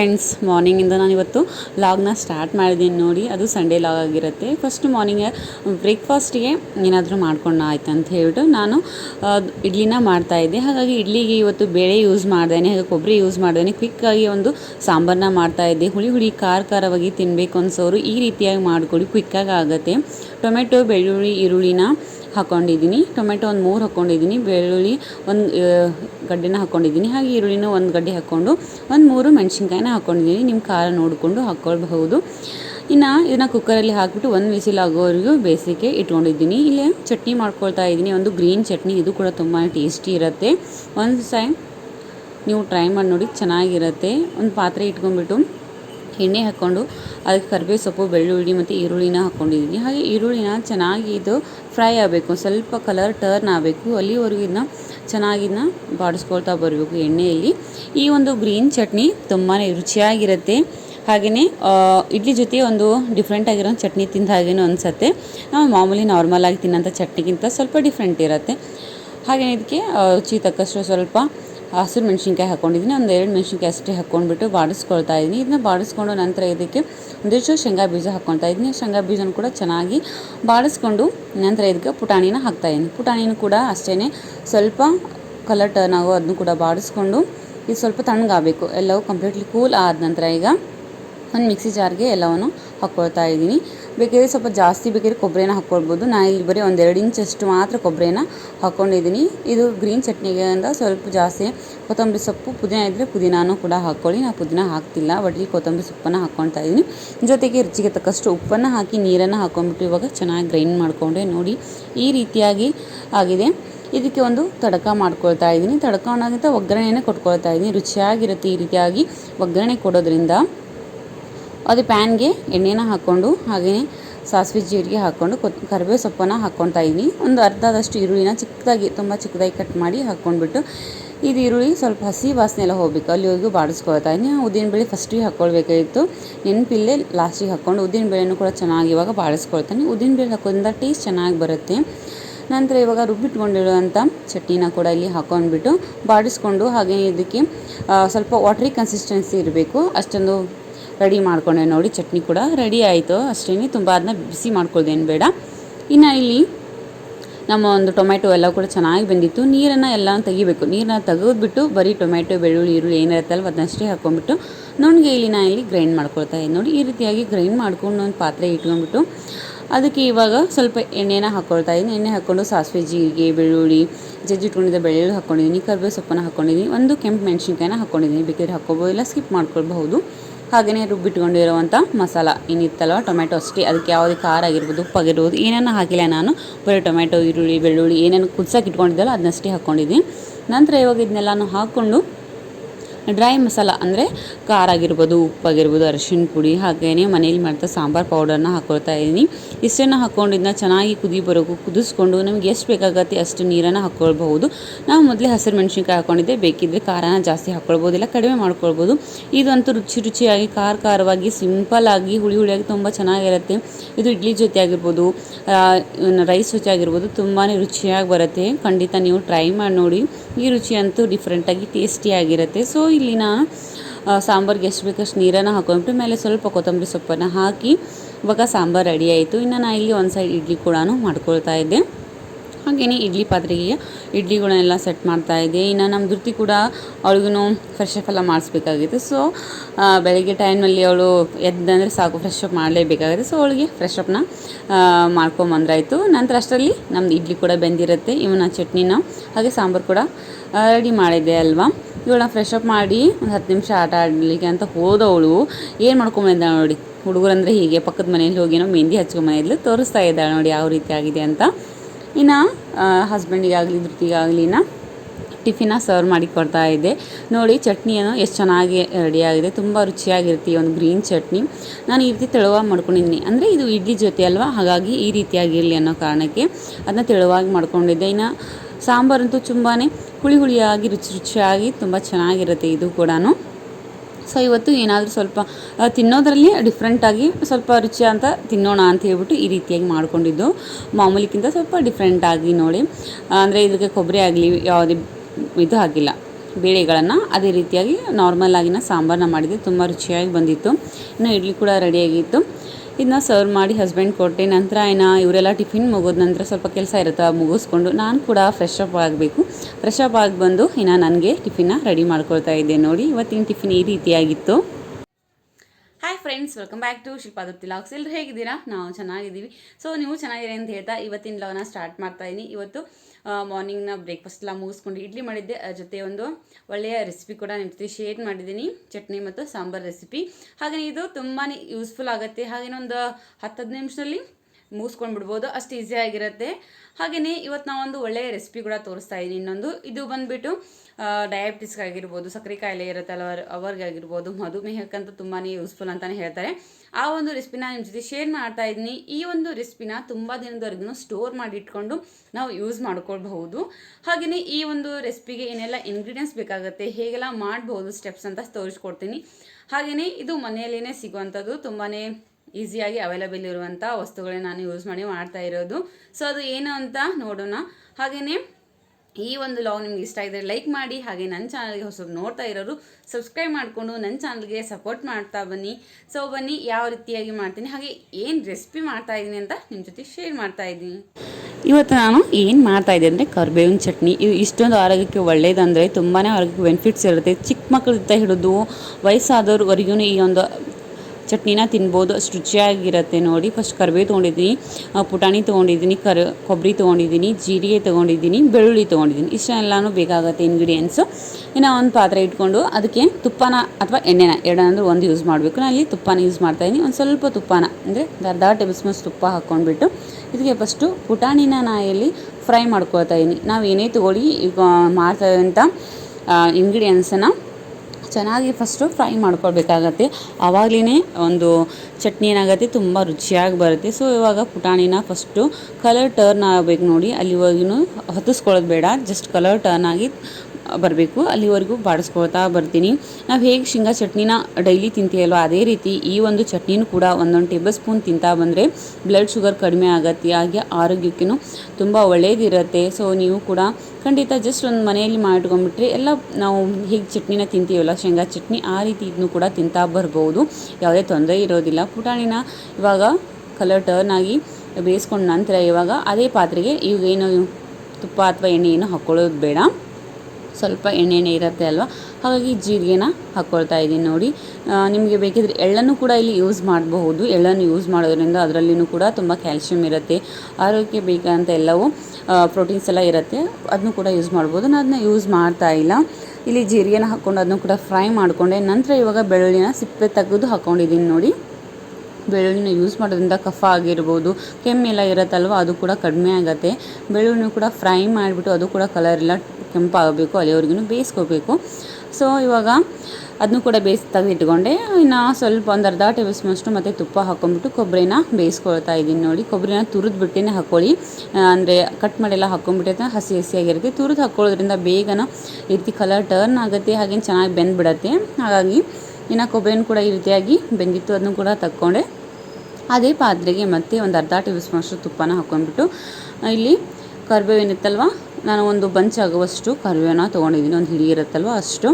Friends ಮಾರ್ನಿಂಗಿಂದ ನಾನು ಇವತ್ತು ಲಾಗ್ನ start ಮಾಡಿದ್ದೀನಿ ನೋಡಿ. ಅದು ಸಂಡೇ ಲಾಗ್ ಆಗಿರುತ್ತೆ. ಫಸ್ಟ್ ಮಾರ್ನಿಂಗ್ ಬ್ರೇಕ್ಫಾಸ್ಟಿಗೆ ಏನಾದರೂ ಮಾಡ್ಕೊಂಡು ಆಯ್ತು ಅಂತ ಹೇಳ್ಬಿಟ್ಟು ನಾನು ಇಡ್ಲಿನ ಮಾಡ್ತಾಯಿದ್ದೆ ಹಾಗಾಗಿ ಇಡ್ಲಿಗೆ ಇವತ್ತು ಬೇಳೆ ಯೂಸ್ ಮಾಡ್ದೇನೆ, ಹಾಗೆ ಕೊಬ್ಬರಿ ಯೂಸ್ ಮಾಡ್ದೇನೆ. ಕ್ವಿಕ್ಕಾಗಿ ಒಂದು ಸಾಂಬಾರನ್ನ ಮಾಡ್ತಾಯಿದ್ದೆ ಹುಳಿ ಹುಳಿ ಖಾರ ಖಾರವಾಗಿ ತಿನ್ನಬೇಕು ಅನ್ಸೋರು ಈ ರೀತಿಯಾಗಿ ಮಾಡ್ಕೊಳ್ಳಿ ಕ್ವಿಕ್ಕಾಗಿ ಆಗುತ್ತೆ. ಟೊಮೆಟೊ, ಬೆಳ್ಳುಳ್ಳಿ, ಈರುಳ್ಳಿನ ಹಾಕ್ಕೊಂಡಿದ್ದೀನಿ ಟೊಮೆಟೊ ಒಂದು ಮೂರು ಹಾಕ್ಕೊಂಡಿದ್ದೀನಿ ಬೆಳ್ಳುಳ್ಳಿ ಒಂದು ಗಡ್ಡೆನ ಹಾಕ್ಕೊಂಡಿದ್ದೀನಿ ಹಾಗೆ ಈರುಳ್ಳಿನ ಒಂದು ಗಡ್ಡೆ ಹಾಕ್ಕೊಂಡು ಒಂದು ಮೂರು ಮೆಣಸಿನ್ಕಾಯಿನ ಹಾಕ್ಕೊಂಡಿದ್ದೀನಿ ನಿಮ್ಮ ಖಾರ ನೋಡಿಕೊಂಡು ಹಾಕ್ಕೊಳ್ಬಹುದು ಇನ್ನು ಇದನ್ನು ಕುಕ್ಕರಲ್ಲಿ ಹಾಕಿಬಿಟ್ಟು ಒಂದು ವಿಸಿಲ್ ಆಗೋವರೆಗೂ ಬೇಸಿಗೆ ಇಟ್ಕೊಂಡಿದ್ದೀನಿ. ಇಲ್ಲೇ ಚಟ್ನಿ ಮಾಡ್ಕೊಳ್ತಾ ಇದ್ದೀನಿ, ಒಂದು ಗ್ರೀನ್ ಚಟ್ನಿ, ಇದು ಕೂಡ ತುಂಬಾ ಟೇಸ್ಟಿ ಇರುತ್ತೆ. ಒಂದು ಟೈಮ್ ನೀವು ಟ್ರೈ ಮಾಡಿ ನೋಡಿ, ಚೆನ್ನಾಗಿರುತ್ತೆ. ಒಂದು ಪಾತ್ರೆ ಇಟ್ಕೊಂಡ್ಬಿಟ್ಟು ಎಣ್ಣೆ ಹಾಕ್ಕೊಂಡು, ಅದಕ್ಕೆ ಕರಿಬೇವು ಸೊಪ್ಪು, ಬೆಳ್ಳುಳ್ಳಿ ಮತ್ತು ಈರುಳ್ಳಿನ ಹಾಕ್ಕೊಂಡಿದ್ದೀನಿ ಹಾಗೆ ಈರುಳ್ಳಿನ ಚೆನ್ನಾಗಿ ಇದು ಫ್ರೈ ಆಗಬೇಕು, ಸ್ವಲ್ಪ ಕಲರ್ ಟರ್ನ್ ಆಗಬೇಕು. ಅಲ್ಲಿವರೆಗೂ ಇದನ್ನ ಚೆನ್ನಾಗಿ ಇದನ್ನ ಬಾಡಿಸ್ಕೊಳ್ತಾ ಬರಬೇಕು ಎಣ್ಣೆಯಲ್ಲಿ. ಈ ಒಂದು ಗ್ರೀನ್ ಚಟ್ನಿ ತುಂಬಾ ರುಚಿಯಾಗಿರುತ್ತೆ. ಹಾಗೆಯೇ ಇಡ್ಲಿ ಜೊತೆ ಒಂದು ಡಿಫ್ರೆಂಟ್ ಆಗಿರೋ ಚಟ್ನಿ ತಿಂದ ಹಾಗೇನೂ ಅನಿಸುತ್ತೆ. ನಾವು ಮಾಮೂಲಿ ನಾರ್ಮಲ್ ಆಗಿ ತಿನ್ನೋಂಥ ಚಟ್ನಿಗಿಂತ ಸ್ವಲ್ಪ ಡಿಫ್ರೆಂಟ್ ಇರುತ್ತೆ. ಹಾಗೆಯೇ ಇದಕ್ಕೆ ರುಚಿ ತಕ್ಕಷ್ಟು ಸ್ವಲ್ಪ ಹಸಿರು ಮೆಣಸಿನ್ಕಾಯಿ ಹಾಕ್ಕೊಂಡಿದ್ದೀನಿ ಒಂದು ಎರಡು ಮೆಣಸಿನ್ಕಾಯಿ ಅಷ್ಟೇ ಹಾಕ್ಕೊಂಡ್ಬಿಟ್ಟು ಬಾಡಿಸ್ಕೊಳ್ತಾ ಇದ್ದೀನಿ ಇದನ್ನ ಬಾಡಿಸ್ಕೊಂಡು ನಂತರ ಇದಕ್ಕೆ ಒಂದಿಷ್ಟು ಶೇಂಗಾ ಬೀಜ ಹಾಕ್ಕೊಳ್ತಾ ಇದ್ದೀನಿ ಶೇಂಗಾ ಬೀಜನ ಕೂಡ ಚೆನ್ನಾಗಿ ಬಾಡಿಸ್ಕೊಂಡು ನಂತರ ಇದಕ್ಕೆ ಪುಟಾಣಿನ ಹಾಕ್ತಾಯಿದ್ದೀನಿ ಪುಟಾಣಿನೂ ಕೂಡ ಅಷ್ಟೇ ಸ್ವಲ್ಪ ಕಲರ್ ಟರ್ನ್ ಆಗೋ ಅದನ್ನು ಕೂಡ ಬಾಡಿಸ್ಕೊಂಡು ಇದು ಸ್ವಲ್ಪ ತಣ್ಣಗಾಗಬೇಕು. ಎಲ್ಲವೂ ಕಂಪ್ಲೀಟ್ಲಿ ಕೂಲ್ ಆದ ನಂತರ ಈಗ ಒಂದು ಮಿಕ್ಸಿ ಜಾರ್ಗೆ ಎಲ್ಲವನ್ನು ಹಾಕ್ಕೊಳ್ತಾ ಇದ್ದೀನಿ ಬೇಕಿದ್ರೆ ಸ್ವಲ್ಪ ಜಾಸ್ತಿ ಬೇಕಿದ್ರೆ ಕೊಬ್ಬರಿನ ಹಾಕ್ಕೊಳ್ಬೋದು. ನಾನು ಇಲ್ಲಿ ಬರೀ ಒಂದೆರಡು ಇಂಚಷ್ಟು ಮಾತ್ರ ಕೊಬ್ಬರಿನ ಹಾಕ್ಕೊಂಡಿದ್ದೀನಿ ಇದು ಗ್ರೀನ್ ಚಟ್ನಿಗೆ ಅಂತ ಸ್ವಲ್ಪ ಜಾಸ್ತಿ. ಕೊತ್ತಂಬರಿ ಸೊಪ್ಪು ಪುದೀನ ಇದ್ದರೆ ಪುದೀನಾನು ಕೂಡ ಹಾಕ್ಕೊಳ್ಳಿ ನಾನು ಪುದೀನ ಹಾಕ್ತಿಲ್ಲ. ಬಟ್ ಕೊತ್ತಂಬರಿ ಸೊಪ್ಪನ್ನು ಹಾಕ್ಕೊಳ್ತಾ ಇದ್ದೀನಿ ಜೊತೆಗೆ ರುಚಿಗೆ ತಕ್ಕಷ್ಟು ಉಪ್ಪನ್ನು ಹಾಕಿ ನೀರನ್ನು ಹಾಕ್ಕೊಂಡ್ಬಿಟ್ಟು ಇವಾಗ ಚೆನ್ನಾಗಿ ಗ್ರೈಂಡ್ ಮಾಡಿಕೊಂಡೆ ನೋಡಿ. ಈ ರೀತಿಯಾಗಿ ಆಗಿದೆ. ಇದಕ್ಕೆ ಒಂದು ತಡಕ ಮಾಡ್ಕೊಳ್ತಾ ಇದ್ದೀನಿ ತಡಕ ಅನ್ನೋದಂತ ಒಗ್ಗರಣೆನೇ ಕೊಟ್ಕೊಳ್ತಾ ಇದ್ದೀನಿ ರುಚಿಯಾಗಿರುತ್ತೆ ಈ ರೀತಿಯಾಗಿ ಒಗ್ಗರಣೆ ಕೊಡೋದ್ರಿಂದ. ಅದು ಪ್ಯಾನ್ಗೆ ಎಣ್ಣೆನ ಹಾಕ್ಕೊಂಡು ಹಾಗೆಯೇ ಸಾಸಿವೆ ಜೀರಿಗೆ ಹಾಕ್ಕೊಂಡು ಕೊತ್, ಕರಿಬೇವು ಸೊಪ್ಪನ್ನು ಹಾಕ್ಕೊಳ್ತಾ ಇದ್ದೀನಿ ಒಂದು ಅರ್ಧದಷ್ಟು ಈರುಳ್ಳಿನ ಚಿಕ್ಕದಾಗಿ, ತುಂಬ ಚಿಕ್ಕದಾಗಿ ಕಟ್ ಮಾಡಿ ಹಾಕ್ಕೊಂಡ್ಬಿಟ್ಟು ಇದು ಈರುಳ್ಳಿ ಸ್ವಲ್ಪ ಹಸಿ ವಾಸನೆ ಎಲ್ಲ ಹೋಗಬೇಕು. ಅಲ್ಲಿವರೆಗೂ ಬಾಡಿಸ್ಕೊಳ್ತಾ ಇದ್ದೀನಿ ಉದ್ದಿನಬೇಳೆ ಫಸ್ಟಿಗೆ ಹಾಕ್ಕೊಳ್ಬೇಕಾಗಿತ್ತು. ನೆನಪಿಲ್ಲೇ ಲಾಸ್ಟಿಗೆ ಹಾಕ್ಕೊಂಡು ಉದ್ದಿನಬೇಳೆನೂ ಕೂಡ ಚೆನ್ನಾಗಿ ಇವಾಗ ಬಾಡಿಸ್ಕೊಳ್ತೀನಿ. ಉದ್ದಿನಬೇಳೆ ಹಾಕೋದ್ರಿಂದ ಟೇಸ್ಟ್ ಚೆನ್ನಾಗಿ ಬರುತ್ತೆ. ನಂತರ ಇವಾಗ ರುಬ್ಬಿಟ್ಕೊಂಡಿರುವಂಥ ಚಟ್ನಿನ ಕೂಡ ಇಲ್ಲಿ ಹಾಕೊಂಡ್ಬಿಟ್ಟು ಬಾಡಿಸ್ಕೊಂಡು ಹಾಗೆ ಇದಕ್ಕೆ ಸ್ವಲ್ಪ ವಾಟ್ರಿ ಕನ್ಸಿಸ್ಟೆನ್ಸಿ ಇರಬೇಕು. ಅಷ್ಟೊಂದು ರೆಡಿ ಮಾಡ್ಕೊಂಡೆ ನೋಡಿ, ಚಟ್ನಿ ಕೂಡ ರೆಡಿ ಆಯಿತು ಅಷ್ಟೇ ತುಂಬ ಅದನ್ನ ಬಿಸಿ ಮಾಡ್ಕೊಳ್ದೇನು ಬೇಡ. ಇನ್ನು ಇಲ್ಲಿ ನಮ್ಮ ಒಂದು ಟೊಮೆಟೊ ಎಲ್ಲ ಕೂಡ ಚೆನ್ನಾಗಿ ಬೆಂದಿತ್ತು. ನೀರನ್ನು ಎಲ್ಲ ತೆಗಿಬೇಕು. ನೀರನ್ನ ತೆಗೆದ್ಬಿಟ್ಟು ಬರೀ ಟೊಮೆಟೊ ಬೆಳ್ಳುಳ್ಳಿ, ಈರುಳ್ಳಿ ಏನಿರುತ್ತಲ್ವ ಅದನ್ನಷ್ಟೇ ಹಾಕ್ಕೊಂಡ್ಬಿಟ್ಟು ನುಣ್ಣಗೆ ಇಲ್ಲಿ ನಾನು ಇಲ್ಲಿ ಗ್ರೈಂಡ್ ಮಾಡ್ಕೊಳ್ತಾ ಇದ್ದೀನಿ. ನೋಡಿ, ಈ ರೀತಿಯಾಗಿ ಗ್ರೈಂಡ್ ಮಾಡ್ಕೊಂಡು ಒಂದು ಪಾತ್ರೆ ಇಟ್ಕೊಂಡ್ಬಿಟ್ಟು ಅದಕ್ಕೆ ಇವಾಗ ಸ್ವಲ್ಪ ಎಣ್ಣೆನ ಹಾಕ್ಕೊಳ್ತಾ ಇದ್ದೀನಿ. ಎಣ್ಣೆ ಹಾಕ್ಕೊಂಡು ಸಾಸಿವೆ, ಜೀರಿಗೆ, ಬೆಳ್ಳುಳ್ಳಿ ಜಜ್ಜಿಟ್ಕೊಂಡಿದ್ದ ಬೆಳ್ಳುಳ್ಳಿ ಹಾಕ್ಕೊಂಡಿದ್ದೀನಿ ಕರಿಬೇವು ಸೊಪ್ಪನ್ನು ಹಾಕ್ಕೊಂಡಿದ್ದೀನಿ ಒಂದು ಕೆಂಪು ಮೆಣಸಿನ್ಕಾಯಿನ ಹಾಕ್ಕೊಂಡಿದ್ದೀನಿ ಬೇಕಾದ್ರೆ ಹಾಕ್ಕೊಬೋದು, ಇಲ್ಲ ಸ್ಕಿಪ್ ಮಾಡ್ಕೊಳ್ಬಹುದು. ಹಾಗೆಯೇ ರುಬ್ಬಿಟ್ಕೊಂಡಿರುವಂಥ ಮಸಾಲ. ಏನಿತ್ತಲ್ವ ಟೊಮೆಟೊ ಅಷ್ಟೇ. ಅದಕ್ಕೆ ಯಾವುದೇ ಖಾರ ಆಗಿರ್ಬೋದು ಉಪ್ಪಾಗಿರ್ಬೋದು ಏನೇನು ಹಾಕಿಲ್ಲ ನಾನು. ಬರೀ ಟೊಮೆಟೊ ಈರುಳ್ಳಿ, ಬೆಳ್ಳುಳ್ಳಿ, ಏನೇನು ಕುದ್ಸಕ್ಕೆ ಇಟ್ಕೊಂಡಿದ್ದಲ್ಲ ಅದನ್ನಷ್ಟೇ ಹಾಕ್ಕೊಂಡಿದ್ದೀನಿ. ನಂತರ ಇವಾಗ ಇದನ್ನೆಲ್ಲನೂ ಹಾಕ್ಕೊಂಡು ಡ್ರೈ ಮಸಾಲ ಅಂದರೆ ಖಾರ ಆಗಿರ್ಬೋದು, ಉಪ್ಪಾಗಿರ್ಬೋದು, ಅರಿಶಿಣ ಪುಡಿ ಹಾಗೆಯೇ ಮನೇಲಿ ಮಾಡ್ತಾ ಸಾಂಬಾರು ಪೌಡರ್ನ ಹಾಕ್ಕೊಳ್ತಾ ಇದ್ದೀನಿ ಇಷ್ಟನ್ನು ಹಾಕ್ಕೊಂಡು ಇದನ್ನ ಚೆನ್ನಾಗಿ ಕುದಿ ಬರೋಕು ಕುದಿಸ್ಕೊಂಡು ನಮಗೆ ಎಷ್ಟು ಬೇಕಾಗತ್ತೆ ಅಷ್ಟು ನೀರನ್ನು ಹಾಕ್ಕೊಳ್ಬಹುದು ನಾವು ಮೊದಲೇ ಹಸಿರು ಮೆಣಸಿನ್ಕಾಯಿ ಹಾಕ್ಕೊಂಡಿದ್ದೆ ಬೇಕಿದ್ದರೆ ಖಾರನ ಜಾಸ್ತಿ ಹಾಕ್ಕೊಳ್ಬೋದು ಇಲ್ಲ ಕಡಿಮೆ ಮಾಡ್ಕೊಳ್ಬೋದು ಇದಂತೂ ರುಚಿ ರುಚಿಯಾಗಿ, ಖಾರ ಖಾರವಾಗಿ ಸಿಂಪಲ್ ಆಗಿ, ಹುಳಿ ಹುಳಿಯಾಗಿ ತುಂಬ ಚೆನ್ನಾಗಿರುತ್ತೆ. ಇದು ಇಡ್ಲಿ ಜೊತೆ ಆಗಿರ್ಬೋದು ರೈಸ್ ಜೊತೆ ಆಗಿರ್ಬೋದು ತುಂಬಾ ರುಚಿಯಾಗಿ ಬರುತ್ತೆ. ಖಂಡಿತ ನೀವು ಟ್ರೈ ಮಾಡಿ ನೋಡಿ. ಈ ರುಚಿ ಅಂತೂ ಡಿಫ್ರೆಂಟಾಗಿ ಟೇಸ್ಟಿಯಾಗಿರುತ್ತೆ ಸೊ ಇಲ್ಲಿನ ಸಾಂಬಾರ್ಗೆ ಎಷ್ಟು ಬೇಕಷ್ಟು ನೀರನ್ನು ಹಾಕೊಂಡ್ಬಿಟ್ಟು ಮೇಲೆ ಸ್ವಲ್ಪ ಕೊತ್ತಂಬರಿ ಸೊಪ್ಪನ್ನು ಹಾಕಿ, ಇವಾಗ ಸಾಂಬಾರು ರೆಡಿ ಆಯಿತು. ಇನ್ನು ನಾನು ಇಲ್ಲಿ ಒಂದು ಸೈಡ್ ಇಡ್ಲಿ ಕೂಡ ಮಾಡ್ಕೊಳ್ತಾ ಇದ್ದೆ. ಹಾಗೆಯೇ ಇಡ್ಲಿ ಪಾತ್ರೆಗೆ ಇಡ್ಲಿಗಳನ್ನೆಲ್ಲ ಸೆಟ್ ಮಾಡ್ತಾ ಇದ್ದೆ. ಇನ್ನು ನಮ್ಮ ಧೃತಿ ಕೂಡ ಅವಳಿಗೂ ಫ್ರೆಶ್ ಅಪ್ ಎಲ್ಲ ಮಾಡಿಸ್ಬೇಕಾಗಿತ್ತು. ಸೊ ಬೆಳಗ್ಗೆ ಟೈಮಲ್ಲಿ ಅವಳು ಎದ್ದಂದರೆ ಸಾಕು ಫ್ರೆಶ್ ಅಪ್ ಮಾಡಲೇಬೇಕಾಗುತ್ತೆ. ಸೊ ಅವಳಿಗೆ ಫ್ರೆಶ್ ಅಪ್ನ ಮಾಡ್ಕೊಂಬಂದ್ರಾಯಿತು ನಂತರ ಅಷ್ಟರಲ್ಲಿ ನಮ್ಮದು ಇಡ್ಲಿ ಕೂಡ ಬೆಂದಿರುತ್ತೆ. ಇವನ ಚಟ್ನಿನ, ಹಾಗೆ ಸಾಂಬಾರು ಕೂಡ ರೆಡಿ ಮಾಡಿದ್ದೆ ಅಲ್ವಾ. ಇವಳನ್ನ ಫ್ರೆಶ್ ಅಪ್ ಮಾಡಿ ಒಂದು ಹತ್ತು ನಿಮಿಷ ಆಟ ಆಡಲಿಕ್ಕೆ ಅಂತ ಹೋದವಳು. ಏನು ಮಾಡ್ಕೊಂಬಂದ ನೋಡಿ. ಹುಡುಗರಂದರೆ ಹೀಗೆ ಪಕ್ಕದ ಮನೆಯಲ್ಲಿ ಹೋಗಿ ಏನೋ ಮೆಹಂದಿ ಹಚ್ಕೊಂಬಂದಿದ್ಲು ತೋರಿಸ್ತಾ ಇದ್ದಾಳೆ ನೋಡಿ ಯಾವ ರೀತಿ ಆಗಿದೆ ಅಂತ. ಇನ್ನು ಹಸ್ಬೆಂಡಿಗಾಗಲಿ ಇನ್ನು ಟಿಫಿನ ಸರ್ವ್ ಮಾಡಿ ಕೊಡ್ತಾ ಇದ್ದೆ. ನೋಡಿ, ಚಟ್ನಿಯನ್ನು ಎಷ್ಟು ಚೆನ್ನಾಗಿ ರೆಡಿಯಾಗಿದೆ ತುಂಬ ರುಚಿಯಾಗಿರುತ್ತೆ ಒಂದು ಗ್ರೀನ್ ಚಟ್ನಿ. ನಾನು ಈ ರೀತಿ ತೆಳುವಾಗಿ ಮಾಡ್ಕೊಂಡಿದ್ದೀನಿ ಅಂದರೆ ಇದು ಇಡ್ಲಿ ಜೊತೆ ಅಲ್ವಾ? ಹಾಗಾಗಿ ಈ ರೀತಿಯಾಗಿರಲಿ ಅನ್ನೋ ಕಾರಣಕ್ಕೆ ಅದನ್ನ ತೆಳುವಾಗಿ ಮಾಡ್ಕೊಂಡಿದ್ದೆ. ಇನ್ನು ಸಾಂಬಾರಂತೂ ತುಂಬಾ ಹುಳಿ ಹುಳಿಯಾಗಿ, ರುಚಿ ರುಚಿಯಾಗಿ ತುಂಬ ಚೆನ್ನಾಗಿರುತ್ತೆ ಇದು ಕೂಡ ಸೊ ಇವತ್ತು ಏನಾದರೂ ಸ್ವಲ್ಪ ತಿನ್ನೋದರಲ್ಲಿ ಡಿಫ್ರೆಂಟಾಗಿ ಸ್ವಲ್ಪ ರುಚಿ ಅಂತ ತಿನ್ನೋಣ ಅಂತ ಹೇಳ್ಬಿಟ್ಟು ಈ ರೀತಿಯಾಗಿ ಮಾಡ್ಕೊಂಡಿದ್ದು. ಮಾಮೂಲಿಗಿಂತ ಸ್ವಲ್ಪ ಡಿಫ್ರೆಂಟಾಗಿ ನೋಡಿ. ಅಂದರೆ ಇದಕ್ಕೆ ಕೊಬ್ಬರಿ ಆಗಲಿ, ಯಾವುದೇ ಇದು ಆಗಿಲ್ಲ. ಬೇಳೆಗಳನ್ನು ಅದೇ ರೀತಿಯಾಗಿ ನಾರ್ಮಲ್ ಆಗಿನ ಸಾಂಬಾರನ್ನ ಮಾಡಿದ್ದೆ ತುಂಬ ರುಚಿಯಾಗಿ ಬಂದಿತ್ತು. ಇನ್ನು ಇಡ್ಲಿ ಕೂಡ ರೆಡಿಯಾಗಿತ್ತು ಇದನ್ನ ಸರ್ವ್ ಮಾಡಿ ಹಸ್ಬೆಂಡ್ ಕೊಟ್ಟೆ ನಂತರ ಏನ ಇವರೆಲ್ಲ ಟಿಫಿನ್ ಮುಗಿದ ನಂತರ ಸ್ವಲ್ಪ ಕೆಲಸ ಇರುತ್ತೆ ಮುಗಿಸ್ಕೊಂಡು ನಾನು ಕೂಡ ಫ್ರೆಶ್ ಅಪ್ ಆಗಬೇಕು. ಫ್ರೆಶ್ ಅಪ್ ಆಗಿ ಬಂದು ಇನ್ನು ನನಗೆ ಟಿಫಿನ್ನ ರೆಡಿ ಮಾಡ್ಕೊಳ್ತಾ ಇದ್ದೆ ನೋಡಿ. ಇವತ್ತಿನ ಟಿಫಿನ್ ಈ ರೀತಿಯಾಗಿತ್ತು. ಫ್ರೆಂಡ್ಸ್ ವೆಲ್ಕಮ್ ಬ್ಯಾಕ್ ಟು ಶಿಲ್ಪಾದತ್ತಿ ಲಾಗ್ಸ್ ಎಲ್ಲರೂ ಹೇಗಿದ್ದೀರಾ? ನಾವು ಚೆನ್ನಾಗಿದ್ದೀವಿ. ಸೊ ನೀವು ಚೆನ್ನಾಗಿದೆ ಅಂತ ಹೇಳ್ತಾ ಇವತ್ತಿನ ಲಾಗ್ನ ಸ್ಟಾರ್ಟ್ ಮಾಡ್ತಾ ಇದ್ದೀನಿ ಇವತ್ತು ಮಾರ್ನಿಂಗ್ನ ಬ್ರೇಕ್ಫಾಸ್ಟ್ ಎಲ್ಲ ಮುಗಿಸ್ಕೊಂಡು ಇಡ್ಲಿ ಮಾಡಿದ್ದೆ. ಜೊತೆ ಒಂದು ಒಳ್ಳೆಯ ರೆಸಿಪಿ ಕೂಡ ನಿಮ್ಮ ಜೊತೆ ಶೇರ್ ಮಾಡಿದ್ದೀನಿ. ಚಟ್ನಿ ಮತ್ತು ಸಾಂಬಾರ್ ರೆಸಿಪಿ ಹಾಗೆ ಇದು ತುಂಬಾ ಯೂಸ್ಫುಲ್ ಆಗುತ್ತೆ. ಹಾಗೇನೊಂದು ಹತ್ತು ಹದಿನೈದು ನಿಮಿಷದಲ್ಲಿ ಮುಗಿಸ್ಕೊಂಡು ಬಿಡ್ಬೋದು ಅಷ್ಟು ಈಸಿಯಾಗಿರುತ್ತೆ ಹಾಗೆಯೇ ಇವತ್ತು ನಾವೊಂದು ಒಳ್ಳೆಯ ರೆಸಿಪಿ ಕೂಡ ತೋರಿಸ್ತಾ ಇದ್ದೀನಿ ಇನ್ನೊಂದು, ಇದು ಬಂದುಬಿಟ್ಟು ಡಯಾಬಿಟಿಸ್ಗಾಗಿರ್ಬೋದು ಸಕ್ಕರೆ ಕಾಯಿಲೆ ಇರುತ್ತಲ್ಲ ಅವ್ರ ಅವ್ರಿಗಾಗಿರ್ಬೋದು ಮಧುಮೇಹಕ್ಕಂತೂ ತುಂಬಾ ಯೂಸ್ಫುಲ್ ಅಂತಲೇ ಹೇಳ್ತಾರೆ. ಆ ಒಂದು ರೆಸಿಪಿನ ನಿಮ್ಮ ಜೊತೆ ಶೇರ್ ಮಾಡ್ತಾ ಇದ್ದೀನಿ ಈ ಒಂದು ರೆಸಿಪಿನ ತುಂಬ ದಿನದವರೆಗೂ ಸ್ಟೋರ್ ಮಾಡಿ ಇಟ್ಕೊಂಡು ನಾವು ಯೂಸ್ ಮಾಡ್ಕೊಳ್ಬಹುದು. ಹಾಗೆಯೇ ಈ ಒಂದು ರೆಸಿಪಿಗೆ ಏನೆಲ್ಲ ಇಂಗ್ರೀಡಿಯೆಂಟ್ಸ್ ಬೇಕಾಗುತ್ತೆ, ಹೇಗೆಲ್ಲ ಮಾಡ್ಬೋದು ಸ್ಟೆಪ್ಸ್ ಅಂತ ತೋರಿಸ್ಕೊಡ್ತೀನಿ. ಹಾಗೆಯೇ ಇದು ಮನೆಯಲ್ಲೇ ಸಿಗುವಂಥದ್ದು ತುಂಬಾ ಈಸಿಯಾಗಿ ಅವೈಲಬಲ್ ಇರುವಂಥ ವಸ್ತುಗಳನ್ನ ನಾನು ಯೂಸ್ ಮಾಡಿ ಮಾಡ್ತಾ ಇರೋದು. ಸೊ ಅದು ಏನು ಅಂತ ನೋಡೋಣ. ಹಾಗೆಯೇ ಈ ಒಂದು ಲಾಗ್ ನಿಮ್ಗೆ ಇಷ್ಟ ಆಗಿದ್ರೆ ಲೈಕ್ ಮಾಡಿ, ಹಾಗೆ ನನ್ನ ಚಾನಲ್ಗೆ ಹೊಸ ನೋಡ್ತಾ ಇರೋರು ಸಬ್ಸ್ಕ್ರೈಬ್ ಮಾಡಿಕೊಂಡು ನನ್ನ ಚಾನಲ್ಗೆ ಸಪೋರ್ಟ್ ಮಾಡ್ತಾ ಬನ್ನಿ. ಸೊ ಬನ್ನಿ, ಯಾವ ರೀತಿಯಾಗಿ ಮಾಡ್ತೀನಿ, ಹಾಗೆ ಏನು ರೆಸಿಪಿ ಮಾಡ್ತಾ ಇದ್ದೀನಿ ಅಂತ ನಿಮ್ಮ ಜೊತೆ ಶೇರ್ ಮಾಡ್ತಾ ಇದ್ದೀನಿ. ಇವತ್ತು ನಾನು ಏನು ಮಾಡ್ತಾ ಇದ್ದೆ ಅಂದರೆ ಕರ್ಬೇವಿನ ಚಟ್ನಿ. ಇಷ್ಟೊಂದು ಆರೋಗ್ಯಕ್ಕೆ ಒಳ್ಳೆಯದಂದರೆ ತುಂಬಾ ಆರೋಗ್ಯಕ್ಕೆ ಬೆನಿಫಿಟ್ಸ್ ಇರುತ್ತೆ. ಚಿಕ್ಕ ಮಕ್ಕಳಿಂದ ಹಿಡಿದು ವಯಸ್ಸಾದವ್ರವರೆಗೂ ಈ ಒಂದು ಚಟ್ನಿನ ತಿನ್ಬೋದು. ಅಷ್ಟು ರುಚಿಯಾಗಿರುತ್ತೆ ನೋಡಿ. ಫಸ್ಟ್ ಕರಿಬೇವು ತೊಗೊಂಡಿದ್ದೀನಿ ಪುಟಾಣಿ ತೊಗೊಂಡಿದ್ದೀನಿ, ಕರ್, ಕೊಬ್ಬರಿ ತೊಗೊಂಡಿದ್ದೀನಿ, ಜೀರಿಗೆ ತೊಗೊಂಡಿದ್ದೀನಿ, ಬೆಳ್ಳುಳ್ಳಿ ತೊಗೊಂಡಿದ್ದೀನಿ. ಇಷ್ಟೆಲ್ಲನೂ ಬೇಕಾಗುತ್ತೆ ಇಂಗ್ರೀಡಿಯೆಂಟ್ಸು ಇನ್ನು ಒಂದು ಪಾತ್ರೆ ಇಟ್ಕೊಂಡು ಅದಕ್ಕೆ ತುಪ್ಪನ ಅಥವಾ ಎಣ್ಣೆನ ಎರಡಂದ್ರೆ ಒಂದು ಯೂಸ್ ಮಾಡಬೇಕು. ನಾನು ಇಲ್ಲಿ ತುಪ್ಪನ ಯೂಸ್ ಮಾಡ್ತಾಯಿದ್ದೀನಿ ಒಂದು ಸ್ವಲ್ಪ ತುಪ್ಪನ, ಅಂದರೆ ಅರ್ಧ ಟೇಬಲ್ ಸ್ಪೂನ್ಸ್ ತುಪ್ಪ ಹಾಕ್ಕೊಂಡ್ಬಿಟ್ಟು ಇದಕ್ಕೆ ಫಸ್ಟು ಪುಟಾಣಿನ ನಾಯಲ್ಲಿ ಫ್ರೈ ಮಾಡ್ಕೊಳ್ತಾ ಇದ್ದೀನಿ. ನಾವು ಏನೇ ತೊಗೊಳ್ಳಿ, ಈಗ ಮಾಡ್ತಾ ಇಂಗ್ರೀಡಿಯೆಂಟ್ಸನ್ನು ಚೆನ್ನಾಗಿ ಫಸ್ಟು ಫ್ರೈ ಮಾಡ್ಕೊಳ್ಬೇಕಾಗತ್ತೆ. ಆವಾಗಲೇ ಒಂದು ಚಟ್ನಿ ಏನಾಗುತ್ತೆ ತುಂಬ ರುಚಿಯಾಗಿ ಬರುತ್ತೆ. ಸೊ ಇವಾಗ ಪುಟಾಣಿನ ಫಸ್ಟು ಕಲರ್ ಟರ್ನ್ ಆಗಬೇಕು ನೋಡಿ. ಅಲ್ಲಿವರೆಗೂ ಹೊತ್ತಿಸ್ಕೊಳ್ಳೋದು ಬೇಡ. ಜಸ್ಟ್ ಕಲರ್ ಟರ್ನ್ ಆಗಿ ಬರಬೇಕು. ಅಲ್ಲಿವರೆಗೂ ಬಾಡಿಸ್ಕೊಳ್ತಾ ಬರ್ತೀನಿ. ನಾವು ಹೇಗೆ ಶೇಂಗಾ ಚಟ್ನಿನ ಡೈಲಿ ತಿಂತೀವಲ್ವ ಅದೇ ರೀತಿ ಈ ಒಂದು ಚಟ್ನಿನೂ ಕೂಡ ಒಂದೊಂದು ಟೇಬಲ್ ಸ್ಪೂನ್ ತಿಂತಾ ಬಂದರೆ ಬ್ಲಡ್ ಶುಗರ್ ಕಡಿಮೆ ಆಗುತ್ತೆ, ಹಾಗೆ ಆರೋಗ್ಯಕ್ಕೂ ತುಂಬ ಒಳ್ಳೆಯದಿರುತ್ತೆ ಸೊ ನೀವು ಕೂಡ ಖಂಡಿತ ಜಸ್ಟ್ ಒಂದು ಮನೆಯಲ್ಲಿ ಮಾಡಿಟ್ಕೊಂಡ್ಬಿಟ್ರೆ ಎಲ್ಲ ನಾವು ಹೇಗೆ ಚಟ್ನಿನ ತಿಂತೀವಲ್ಲ, ಶೇಂಗಾ ಚಟ್ನಿ ಆ ರೀತಿ ಇದನ್ನು ಕೂಡ ತಿಂತಾ ಬರ್ಬೋದು. ಯಾವುದೇ ತೊಂದರೆ ಇರೋದಿಲ್ಲ. ಪುಟಾಣಿನ ಇವಾಗ ಕಲರ್ ಟರ್ನ್ ಆಗಿ ಬೇಯಿಸ್ಕೊಂಡ ನಂತರ ಇವಾಗ ಅದೇ ಪಾತ್ರೆಗೆ ಇವಾಗ ಏನು ತುಪ್ಪ ಅಥವಾ ಎಣ್ಣೆ ಏನು ಹಾಕ್ಕೊಳ್ಳೋದು ಬೇಡ. ಸ್ವಲ್ಪ ಎಣ್ಣೆನೇ ಇರುತ್ತೆ ಅಲ್ವಾ? ಹಾಗಾಗಿ ಜೀರಿಗೆನ ಹಾಕ್ಕೊಳ್ತಾ ಇದ್ದೀನಿ ನೋಡಿ. ನಿಮಗೆ ಬೇಕಿದ್ರೆ ಎಳ್ಳನ್ನು ಕೂಡ ಇಲ್ಲಿ ಯೂಸ್ ಮಾಡಬಹುದು. ಎಳ್ಳನ್ನು ಯೂಸ್ ಮಾಡೋದ್ರಿಂದ ಅದರಲ್ಲಿನೂ ಕೂಡ ತುಂಬ ಕ್ಯಾಲ್ಶಿಯಂ ಇರುತ್ತೆ. ಆರೋಗ್ಯಕ್ಕೆ ಬೇಕಾದಂಥ ಎಲ್ಲವೂ ಪ್ರೋಟೀನ್ಸ್ ಎಲ್ಲ ಇರುತ್ತೆ. ಅದನ್ನು ಕೂಡ ಯೂಸ್ ಮಾಡ್ಬೋದು. ನಾನು ಅದನ್ನ ಯೂಸ್ ಮಾಡ್ತಾ ಇಲ್ಲ. ಇಲ್ಲಿ ಜೀರಿಗೆನ ಹಾಕ್ಕೊಂಡು ಅದನ್ನು ಕೂಡ ಫ್ರೈ ಮಾಡಿಕೊಂಡೆ. ನಂತರ ಇವಾಗ ಬೆಳ್ಳುಳ್ಳಿನ ಸಿಪ್ಪೆ ತೆಗೆದು ಹಾಕ್ಕೊಂಡಿದ್ದೀನಿ ನೋಡಿ. ಬೆಳ್ಳುಳ್ಳಿನ ಯೂಸ್ ಮಾಡೋದ್ರಿಂದ ಕಫ ಆಗಿರ್ಬೋದು ಕೆಮ್ಮೆಲ್ಲ ಇರುತ್ತಲ್ವ? ಅದು ಕೂಡ ಕಡಿಮೆ ಆಗುತ್ತೆ. ಬೆಳ್ಳುಳ್ಳಿನೂ ಕೂಡ ಫ್ರೈ ಮಾಡಿಬಿಟ್ಟು ಅದು ಕೂಡ ಕಲರ್ ಎಲ್ಲ ಕೆಂಪಾಗಬೇಕು ಅಲ್ಲಿವರೆಗೂ ಬೇಯಿಸ್ಕೋಬೇಕು. ಸೊ ಇವಾಗ ಅದನ್ನು ಕೂಡ ಬೇಯಿಸಿ ತೆಗೆದಿಟ್ಕೊಂಡೆ ಇನ್ನು ಸ್ವಲ್ಪ ಒಂದು ಅರ್ಧ ಟೇಬಲ್ ಸ್ಪೂನಷ್ಟು ಮತ್ತು ತುಪ್ಪ ಹಾಕ್ಕೊಂಬಿಟ್ಟು ಕೊಬ್ಬರಿನ ಬೇಯಿಸ್ಕೊಳ್ತಾ ಇದ್ದೀನಿ ನೋಡಿ. ಕೊಬ್ಬರಿನ ತುರಿದು ಬಿಟ್ಟೇ ಹಾಕ್ಕೊಳ್ಳಿ ಅಂದರೆ ಕಟ್ ಮಾಡೆಲ್ಲ ಹಾಕ್ಕೊಂಡ್ಬಿಟ್ಟೈತೆ ಹಸಿ ಹಸಿಯಾಗಿರುತ್ತೆ. ತುರಿದು ಹಾಕ್ಕೊಳ್ಳೋದ್ರಿಂದ ಬೇಗನ ಈ ರೀತಿ ಕಲರ್ ಟರ್ನ್ ಆಗುತ್ತೆ, ಹಾಗೇನು ಚೆನ್ನಾಗಿ ಬೆಂದ್ಬಿಡತ್ತೆ. ಹಾಗಾಗಿ ಇನ್ನು ಕೊಬ್ಬರಿನ ಕೂಡ ಈ ರೀತಿಯಾಗಿ ಬೆಂದಿತ್ತು, ಅದನ್ನು ಕೂಡ ತಕ್ಕೊಂಡೆ. ಅದೇ ಪಾತ್ರೆಗೆ ಮತ್ತೆ ಒಂದು ಅರ್ಧ ಟೇಬಲ್ ಸ್ಪೂನಷ್ಟು ತುಪ್ಪನ ಹಾಕ್ಕೊಂಡ್ಬಿಟ್ಟು ಇಲ್ಲಿ ಕರಿಬೇವು ಏನಿತ್ತಲ್ವ ನಾನು ಒಂದು ಬಂಚ್ ಆಗುವಷ್ಟು ಕರಿಬೇವನ್ನ ತೊಗೊಂಡಿದ್ದೀನಿ, ಒಂದು ಹಿಡಿ ಇರುತ್ತಲ್ವ ಅಷ್ಟು.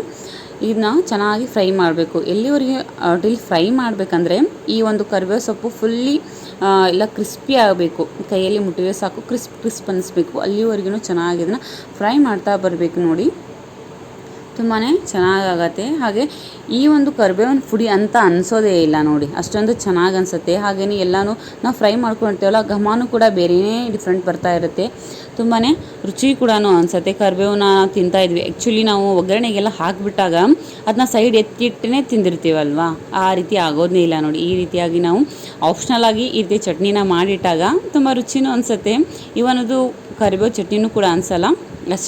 ಇದನ್ನ ಚೆನ್ನಾಗಿ ಫ್ರೈ ಮಾಡಬೇಕು. ಎಲ್ಲಿವರೆಗೆ ಟಿಲ್ ಫ್ರೈ ಮಾಡಬೇಕಂದ್ರೆ ಈ ಒಂದು ಕರಿಬೇವು ಸೊಪ್ಪು ಫುಲ್ಲಿ ಎಲ್ಲ ಕ್ರಿಸ್ಪಿ ಆಗಬೇಕು. ಕೈಯಲ್ಲಿ ಮುಟ್ಟಿದ್ರೆ ಸಾಕು ಕ್ರಿಸ್ಪ್ ಕ್ರಿಸ್ಪ್ ಅನ್ನಿಸ್ಬೇಕು ಅಲ್ಲಿವರೆಗೂ ಚೆನ್ನಾಗಿ ಇದನ್ನು ಫ್ರೈ ಮಾಡ್ತಾ ಬರಬೇಕು ನೋಡಿ. ತುಂಬಾ ಚೆನ್ನಾಗಾಗತ್ತೆ. ಹಾಗೆ ಈ ಒಂದು ಕರಿಬೇವಿನ ಪುಡಿ ಅಂತ ಅನಿಸೋದೇ ಇಲ್ಲ ನೋಡಿ. ಅಷ್ಟೊಂದು ಚೆನ್ನಾಗಿ ಅನಿಸುತ್ತೆ ಹಾಗೆಯೇ ಎಲ್ಲನೂ ನಾವು ಫ್ರೈ ಮಾಡ್ಕೊಳ್ತೇವಲ್ಲ ಘಮಾನು ಕೂಡ ಬೇರೆಯೇ ಡಿಫ್ರೆಂಟ್ ಬರ್ತಾ ಇರುತ್ತೆ. ತುಂಬಾ ರುಚಿ ಕೂಡ ಅನಿಸುತ್ತೆ. ಕರಿಬೇವನ್ನ ತಿಂತಾ ಇದ್ವಿ. ಆ್ಯಕ್ಚುಲಿ ನಾವು ಒಗ್ಗರಣೆಗೆಲ್ಲ ಹಾಕಿಬಿಟ್ಟಾಗ ಅದನ್ನ ಸೈಡ್ ಎತ್ತಿಟ್ಟೇ ತಿಂದಿರ್ತೀವಲ್ವಾ? ಆ ರೀತಿ ಆಗೋದೇ ಇಲ್ಲ ನೋಡಿ. ಈ ರೀತಿಯಾಗಿ ನಾವು ಆಪ್ಷನಲ್ ಆಗಿ ಈ ರೀತಿ ಚಟ್ನಿನ ಮಾಡಿಟ್ಟಾಗ ತುಂಬ ರುಚಿನೂ ಅನಿಸುತ್ತೆ. ಇವನದು ಕರಿಬೇವು ಚಟ್ನಿನೂ ಕೂಡ ಅನಿಸಲ್ಲ.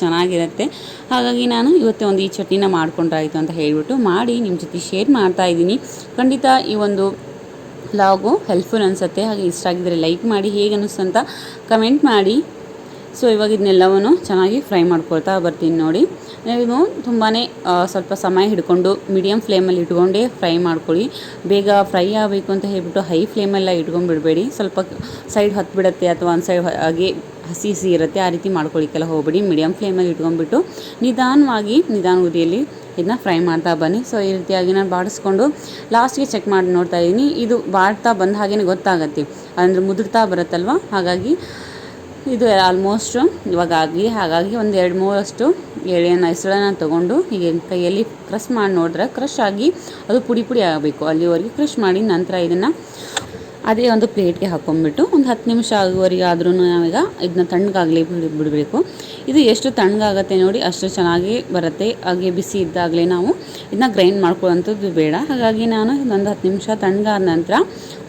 ಚೆನ್ನಾಗಿರುತ್ತೆ. ಹಾಗಾಗಿ ನಾನು ಇವತ್ತೇ ಒಂದು ಈ ಚಟ್ನಿನ ಮಾಡ್ಕೊಂಡ್ರಾಯ್ತು ಅಂತ ಹೇಳಿಬಿಟ್ಟು ಮಾಡಿ ನಿಮ್ಮ ಜೊತೆ ಶೇರ್ ಮಾಡ್ತಾ ಇದ್ದೀನಿ. ಖಂಡಿತ ಈ ಒಂದು ಲಾಗು ಹೆಲ್ಪ್ಫುಲ್ ಅನಿಸುತ್ತೆ. ಹಾಗೆ ಇಷ್ಟ ಆಗಿದ್ದರೆ ಲೈಕ್ ಮಾಡಿ, ಹೇಗೆ ಅನ್ನಿಸ್ತು ಅಂತ ಕಮೆಂಟ್ ಮಾಡಿ. ಸೊ ಇವಾಗ ಇದನ್ನೆಲ್ಲವನ್ನು ಚೆನ್ನಾಗಿ ಫ್ರೈ ಮಾಡ್ಕೊಳ್ತಾ ಬರ್ತೀನಿ ನೋಡಿ. ನೀವು ತುಂಬಾ ಸ್ವಲ್ಪ ಸಮಯ ಹಿಡ್ಕೊಂಡು ಮೀಡಿಯಮ್ ಫ್ಲೇಮಲ್ಲಿ ಇಟ್ಕೊಂಡೇ ಫ್ರೈ ಮಾಡ್ಕೊಳ್ಳಿ. ಬೇಗ ಫ್ರೈ ಆಗಬೇಕು ಅಂತ ಹೇಳಿಬಿಟ್ಟು ಹೈ ಫ್ಲೇಮೆಲ್ಲ ಇಟ್ಕೊಂಡ್ಬಿಡಬೇಡಿ. ಸ್ವಲ್ಪ ಸೈಡ್ ಹತ್ಬಿಡುತ್ತೆ ಅಥವಾ ಒಂದು ಸೈಡ್ ಹಾಗೆ ಹಸಿ ಹಸಿ ಇರುತ್ತೆ, ಆ ರೀತಿ ಮಾಡ್ಕೊಳ್ಳಿಕ್ಕೆಲ್ಲ ಹೋಗ್ಬೇಡಿ ಮೀಡಿಯಮ್ ಫ್ಲೇಮಲ್ಲಿ ಇಟ್ಕೊಂಡ್ಬಿಟ್ಟು ನಿಧಾನವಾಗಿ, ನಿಧಾನ ಉದಿಯಲ್ಲಿ ಇದನ್ನ ಫ್ರೈ ಮಾಡ್ತಾ ಬನ್ನಿ. ಸೊ ಈ ರೀತಿಯಾಗಿ ನಾನು ಬಾಡಿಸ್ಕೊಂಡು ಲಾಸ್ಟ್ಗೆ ಚೆಕ್ ಮಾಡಿ ನೋಡ್ತಾ ಇದ್ದೀನಿ ಇದು ಬಾಡ್ತಾ ಬಂದ ಹಾಗೇ ಗೊತ್ತಾಗತ್ತೆ. ಅಂದರೆ ಮುದುರ್ತಾ ಬರುತ್ತಲ್ವ? ಹಾಗಾಗಿ ಇದು ಆಲ್ಮೋಸ್ಟ್ ಆಗಲಿ ಹಾಗಾಗಿ ಒಂದು ಎರಡು ಮೂರಷ್ಟು ಎಳೆಯನ್ನು ಹೆಸಳನ್ನು ತೊಗೊಂಡು ಹೀಗೆ ಕೈಯಲ್ಲಿ ಕ್ರಶ್ ಮಾಡಿ ನೋಡಿದ್ರೆ ಕ್ರಷ್ ಆಗಿ ಅದು ಪುಡಿ ಪುಡಿ ಆಗಬೇಕು. ಅಲ್ಲಿವರೆಗೆ ಕ್ರಶ್ ಮಾಡಿ ನಂತರ ಇದನ್ನು ಅದೇ ಒಂದು ಪ್ಲೇಟ್ಗೆ ಹಾಕೊಂಡ್ಬಿಟ್ಟು ಒಂದು ಹತ್ತು ನಿಮಿಷ ಆಗುವವರೆಗೆ ಆದ್ರೂ ನಾವೀಗ ಇದನ್ನ ತಣ್ಣಗಾಗಲಿ ಬಿಡಿ ಬಿಡಬೇಕು. ಇದು ಎಷ್ಟು ತಣ್ಣಗಾಗತ್ತೆ ನೋಡಿ ಅಷ್ಟು ಚೆನ್ನಾಗಿ ಬರುತ್ತೆ. ಹಾಗೆ ಬಿಸಿ ಇದ್ದಾಗಲೇ ನಾವು ಇದನ್ನ ಗ್ರೈಂಡ್ ಮಾಡ್ಕೊಳ್ಳೋಂಥದ್ದು ಬೇಡ. ಹಾಗಾಗಿ ನಾನು ಒಂದು ಹತ್ತು ನಿಮಿಷ ತಣ್ಣಗಾದ ನಂತರ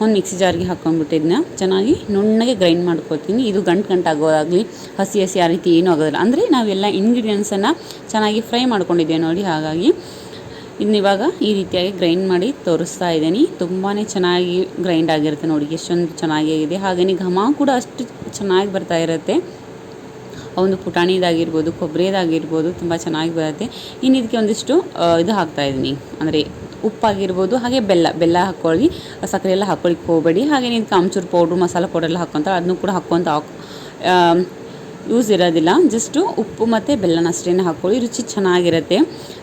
ಒಂದು ಮಿಕ್ಸಿ ಜಾರ್ಗೆ ಹಾಕ್ಕೊಂಡ್ಬಿಟ್ಟು ಇದನ್ನ ಚೆನ್ನಾಗಿ ನುಣ್ಣಗೆ ಗ್ರೈಂಡ್ ಮಾಡ್ಕೊತೀನಿ. ಇದು ಗಂಟು ಗಂಟು ಆಗೋದಾಗಲಿ ಹಸಿ ಹಸಿ ಆ ರೀತಿ ಏನೂ ಆಗೋದಿಲ್ಲ. ಅಂದರೆ ನಾವೆಲ್ಲ ಇಂಗ್ರೀಡಿಯೆಂಟ್ಸನ್ನು ಚೆನ್ನಾಗಿ ಫ್ರೈ ಮಾಡ್ಕೊಂಡಿದ್ದೇವೆ ನೋಡಿ. ಹಾಗಾಗಿ ಇನ್ನು ಇವಾಗ ಈ ರೀತಿಯಾಗಿ ಗ್ರೈಂಡ್ ಮಾಡಿ ತೋರಿಸ್ತಾ ಇದ್ದೀನಿ. ತುಂಬಾ ಚೆನ್ನಾಗಿ ಗ್ರೈಂಡ್ ಆಗಿರುತ್ತೆ ನೋಡಿ, ಎಷ್ಟೊಂದು ಚೆನ್ನಾಗಿ ಆಗಿದೆ. ಹಾಗೆಯೇ ಘಮ ಕೂಡ ಅಷ್ಟು ಚೆನ್ನಾಗಿ ಬರ್ತಾ ಇರುತ್ತೆ. ಒಂದು ಪುಟಾಣಿದಾಗಿರ್ಬೋದು, ಕೊಬ್ಬರಿದಾಗಿರ್ಬೋದು ತುಂಬ ಚೆನ್ನಾಗಿ ಬರುತ್ತೆ. ಇನ್ನು ಇದಕ್ಕೆ ಒಂದಿಷ್ಟು ಇದು ಹಾಕ್ತಾ ಇದ್ದೀನಿ. ಅಂದರೆ ಉಪ್ಪಾಗಿರ್ಬೋದು, ಹಾಗೆ ಬೆಲ್ಲ ಬೆಲ್ಲ ಹಾಕ್ಕೊಳ್ಳಿ ಸಕ್ಕರೆ ಎಲ್ಲ ಹಾಕ್ಕೊಳ್ಳಿಕ್ಕೆ ಹೋಗಬೇಡಿ. ಹಾಗೆ ಇದಕ್ಕೆ ಆಮ್ಚೂರು ಪೌಡ್ರು, ಮಸಾಲೆ ಪೌಡ್ರೆಲ್ಲ ಹಾಕ್ಕೊಂತ ಅದನ್ನು ಕೂಡ ಹಾಕ್ಕೊಳ್ತಾ ಹಾಕ್. ಯೂಸ್ ಇರೋದಿಲ್ಲ. ಜಸ್ಟು ಉಪ್ಪು ಮತ್ತು ಬೆಲ್ಲನ ಅಷ್ಟೇ ಹಾಕ್ಕೊಳ್ಳಿ ರುಚಿ ಚೆನ್ನಾಗಿರುತ್ತೆ.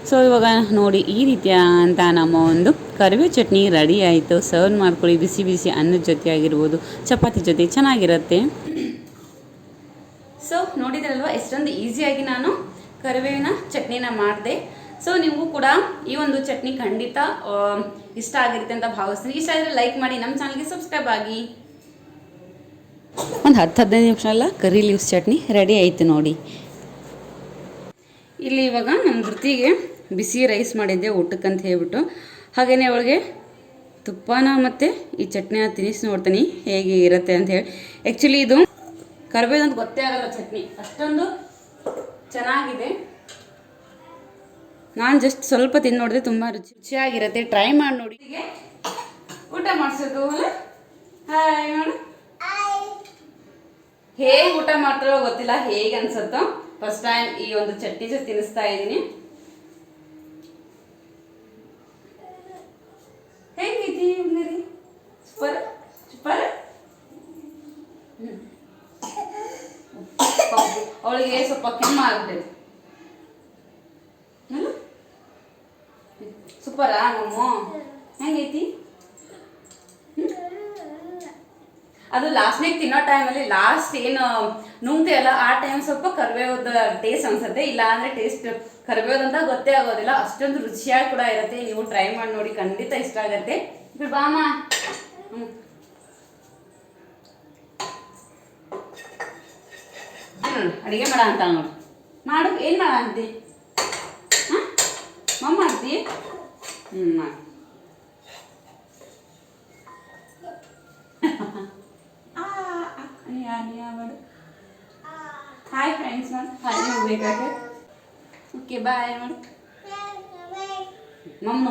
ಸೊ ಇವಾಗ ನೋಡಿ ಈ ರೀತಿಯ ಅಂತ ನಮ್ಮ ಒಂದು ಕರಿಬೇವು ಚಟ್ನಿ ರೆಡಿ ಆಯಿತು. ಸರ್ವ್ ಮಾಡ್ಕೊಳ್ಳಿ. ಬಿಸಿ ಬಿಸಿ ಅನ್ನದ ಜೊತೆ ಆಗಿರ್ಬೋದು, ಚಪಾತಿ ಜೊತೆ ಚೆನ್ನಾಗಿರುತ್ತೆ. ಸೊ ನೋಡಿದ್ರಲ್ವ? ಎಷ್ಟೊಂದು ಈಸಿಯಾಗಿ ನಾನು ಕರಿಬೇವಿನ ಚಟ್ನಿನ ಮಾಡಿದೆ. ಸೊ ನೀವು ಕೂಡ ಈ ಒಂದು ಚಟ್ನಿ ಖಂಡಿತ ಇಷ್ಟ ಆಗಿರುತ್ತೆ ಅಂತ ಭಾವಿಸ್ತೀನಿ. ಇಷ್ಟ ಆದರೆ ಲೈಕ್ ಮಾಡಿ. ನಮ್ಮ ಚಾನಲ್ಗೆ ಸಬ್ಸ್ಕ್ರೈಬ್ ಆಗಿ. ಒಂದು ಹತ್ತು ಹದಿನೈದು ನಿಮಿಷ ಎಲ್ಲ ಕರಿ ಲೀವ್ಸ್ ಚಟ್ನಿ ರೆಡಿ ಆಯಿತು ನೋಡಿ. ಇಲ್ಲಿ ಇವಾಗ ನಮ್ಮ ಧೃತಿಗೆ ಬಿಸಿ ರೈಸ್ ಮಾಡಿದ್ದೆ, ಊಟಕ್ಕಂತ ಹೇಳ್ಬಿಟ್ಟು. ಹಾಗೆಯೇ ಅವಳಿಗೆ ತುಪ್ಪನ ಮತ್ತು ಈ ಚಟ್ನಿನ ತಿನ್ನಿಸಿ ನೋಡ್ತೀನಿ, ಹೇಗೆ ಇರುತ್ತೆ ಅಂತ ಹೇಳಿ. ಆ್ಯಕ್ಚುಲಿ ಇದು ಕರ್ಬೇದಂತ ಅಂತ ಗೊತ್ತೇ ಆಗಲ್ಲ ಚಟ್ನಿ. ಅಷ್ಟೊಂದು ಚೆನ್ನಾಗಿದೆ. ನಾನು ಜಸ್ಟ್ ಸ್ವಲ್ಪ ತಿಂದು ನೋಡಿದೆ ತುಂಬ ರುಚಿ ರುಚಿಯಾಗಿರುತ್ತೆ. ಟ್ರೈ ಮಾಡಿ ನೋಡಿ. ಊಟ ಮಾಡಿಸೋದು ಹಾಯ್ ಮಾಡು ಹೇಗೆ ಊಟ ಮಾಡ್ತಾರೋ ಗೊತ್ತಿಲ್ಲ, ಹೇಗೆ ಅನ್ಸುತ್ತೋ. ಫಸ್ಟ್ ಟೈಮ್ ಈ ಒಂದು ಚಟ್ನಿ ಜೊತೆ ತಿನ್ನಿಸ್ತಾ ಇದ್ದೀನಿ. ಹೇಗೈತಿ ಸೂಪರ್ ಸೂಪರ್ ಅವಳಿಗೆ ಸ್ವಲ್ಪ ಕೆಮ್ಮ ಆಗ್ಬಿಟ್ಟೈತೆ ಸೂಪರಾ ನಮ್ಮ? ಹೆಂಗೈತಿ? ಅದು ಲಾಸ್ಟ್ನಾಗ ತಿನ್ನೋ ಟೈಮಲ್ಲಿ ಲಾಸ್ಟ್ ಏನು ನುಂಗ್ತೀವಲ್ಲ ಆ ಟೈಮ್ ಸ್ವಲ್ಪ ಕರಿಬೇವದ ಟೇಸ್ಟ್ ಅನ್ಸುತ್ತೆ. ಇಲ್ಲ ಅಂದರೆ ಟೇಸ್ಟ್ ಕರಿಬೇವದಂತ ಗೊತ್ತೇ ಆಗೋದಿಲ್ಲ. ಅಷ್ಟೊಂದು ರುಚಿಯಾಗಿ ಕೂಡ ಇರುತ್ತೆ. ನೀವು ಟ್ರೈ ಮಾಡಿ ನೋಡಿ ಖಂಡಿತ ಇಷ್ಟ ಆಗುತ್ತೆ. ಬಾಮ. ಹ್ಞೂ ಅಡಿಗೆ ಮಾಡ ಅಂತ ನೋಡಿ. ಮಾಡು ಏನು ಮಾಡ ಅಂತಿ? ಮಮ್ಮ ಮಾಡ್ತಿ? ಹ್ಞೂ ಫ್ರೆಂಡ್ಸ್ ಮಾಡು ಹಾಯ್ ಹೋಗ್ಬೇಕಾದ್ರೆ ಓಕೆ ಬಾಯ್ ಮಾಡು ಮಮ್ಮ